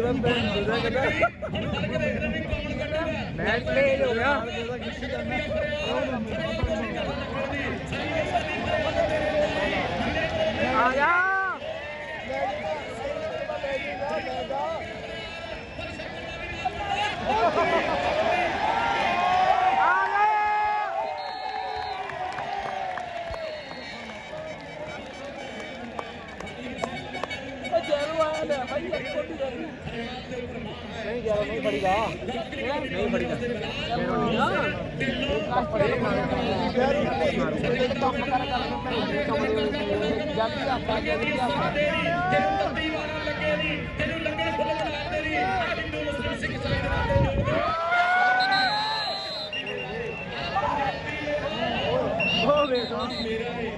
ਇੱਕਦਮ ਤੇ ਦੂਜਾ ਕਹਿੰਦਾ ਮੈਚ ਪਲੇ ਨਹੀਂ ਗਿਆ ਨਹੀਂ ਫੜੀਦਾ ਨਹੀਂ ਫੜੀਦਾ ਹੋ ਵੇਖ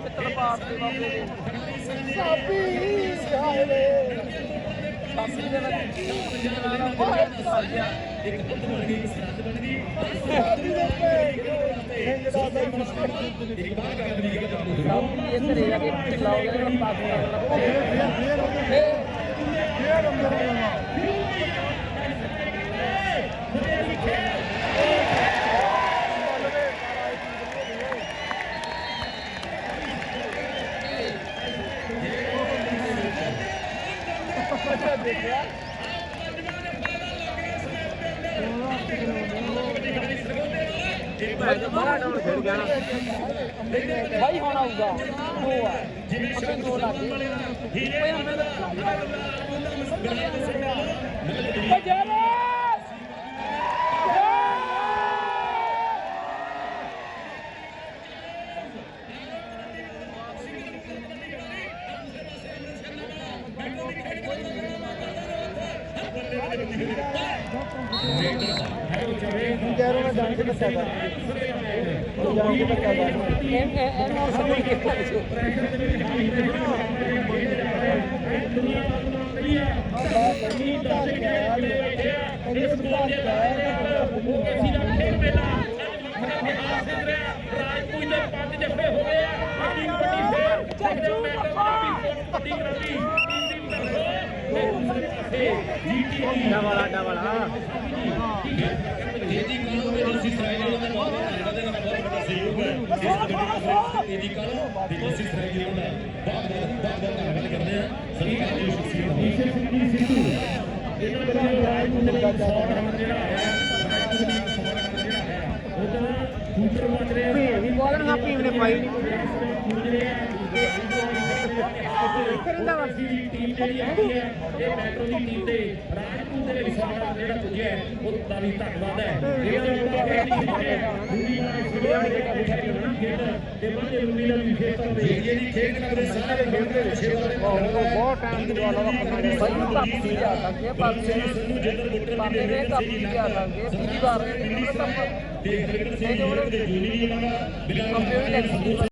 ਚਿੱਤਰ ਪਾਪ ਦੇ ਬਾਬੇ ਦੇ ਸਾਬੀ ਹਾਏ ਵੇ। ਸਾਬੀ ਦੇ ਵਿੱਚ ਹੋਏ ਫਸ ਗਿਆ ਇੱਕ ਬੁੱਧ ਬਣ ਗਈ ਸਰਦ ਬਣ ਗਈ ਸਾਬੀ ਦੇ ਉੱਤੇ ਹਿੰਗ ਦਾ ਸਹੀ ਇੱਕ ਬਾਹਰ ਕਰ ਦੀ ਗੱਲ ਸਾਬੀ ਇੱਧਰ ਹੀ ਆ ਕੇ ਚਲਾਓਗੇ ਫੇਰ ਫੇਰ ਅੰਦਰ ਦੇਖਿਆ ਬੜਾ ਡਾਊਨ ਖੇਡ ਗਿਆ ਭਾਈ ਹੁਣ ਆਊਗਾ। ਉਹ ਆ। ਜਿਵੇਂ ਦੋ ਲੱਗ ਗਏ ਹੀਰੇ ਹਮੇ ਦਾ। ਕਹਿ ਰਿਹਾ ਜਾਣ ਕੇ ਬੱਚਾ ਕਰ ਜਾਣ ਕੇ ਬੱਚਾ ਕਰ ਇਹ ਇਹ ਨੋਰ ਸਮਝ ਕੇ ਰਾਜਪੂਤ ਦੇ ਪੰਜ ਜੱਫੇ ਹੋ ਗਏ ਆ ਵੱਡੀ ਵੱਡੀ ਫੇਰ ਚਾਚੂ ਵੱਡੀ ਕਰਾਂਦੀ ਟੀਮ ਦੀ ਜੀਟੀ ਡਬਲ ਡਬਲ ਤੇਜੀ ਕਾਲੋ ਦੇ ਡੀਸੀ ਸਰਾਇਲ ਦਾ ਬਹੁਤ ਵੱਡਾ ਜਿਹੜਾ ਬਹੁਤ ਵੱਡਾ ਸਹਿਯੋਗ ਹੈ ਇਸ ਕਬੱਡੀ ਦਾ ਤੇਜੀ ਕਾਲੋ ਤੇ ਡੀਸੀ ਸਰਾਇਲ ਦਾ ਬਹੁਤ ਬਹੁਤ ਬਹੁਤ ਬਹੁਤ ਧੰਨਵਾਦ ਕਰਦੇ ਆ ਸभी ਕਾਲਜ ਸ਼ਖਸੀਅਤ ਡੀਸੀ ਸਿੰਘ ਸਿੱਧੂ ਇਹਨਾਂ ਦਾ ਰਾਜਪੂਤ ਦਾ ਸਵਾਗਤ ਜਿਹੜਾ ਹੈ ਰਾਜਪੂਤ ਦਾ ਸਵਾਗਤ ਜਿਹੜਾ ਹੈ ਉਧਰ ਫੂਟਰ ਵੱਜ ਰਿਹਾ ਭੀੜ ਵੀ ਬੋਲਣ ਹਾਂ ਭੀੜ ਨੇ ਪਾਈ ਨਹੀਂ ਕਰਿੰਦਾ ਵਾ ਟੀਮ ਜਿਹੜੀ ਆਈ ਹੈ ਇਹ ਮੈਟਰੋ ਦੀ ਟੀਮ ਦੇ ਰਾਜਪੂਤ ਦੇ ਵਿੱਚ ਜਿਹੜਾ ਪੁੱਜਿਆ ਹੈ, ਵੀ ਧੰਨਵਾਦ ਹੈ ਇਹਨਾਂ ਦੇ ਮੁਕਾਬਲੇ ਦੀ ਦੂਜੀ ਵਾਰ ਸੁਣਿਆ ਹੋਵੇਗਾ ਵਿਖਾਈ ਹੋਣਾ ਖੇਡ ਤੇ ਬੰਦੇ ਲੰਮੀ ਲੰਮੀ ਖੇਤਾਂ ਦੇ ਜਿਹੜੀ ਖੇਡ ਕਰਦੇ ਸਾਰੇ ਖੇਡਦੇ ਵਿਸ਼ੇ ਬਾਰੇ ਬਹੁਤ ਟਾਈਮ ਦੀ ਗੱਲ ਆ ਭਾਈ ਪਾਪੀ ਜੀ ਸਕਦੇ ਪਾਪੀ ਸੰਧੂ ਜਿੰਦਰ ਬੁੱਟਰ ਪਾਪੀ ਦੀ ਦੇ ਕਾਪੀ ਸਕਦੇ ਪੂਰੀ ਵਾਰ ਤੇ ਕ੍ਰਿਕਟ ਸਿੰਘ ਦੇ ਜੂਨੀ ਜਿਹੜਾ ਬਿਲਾਲ ਪਾਪੀ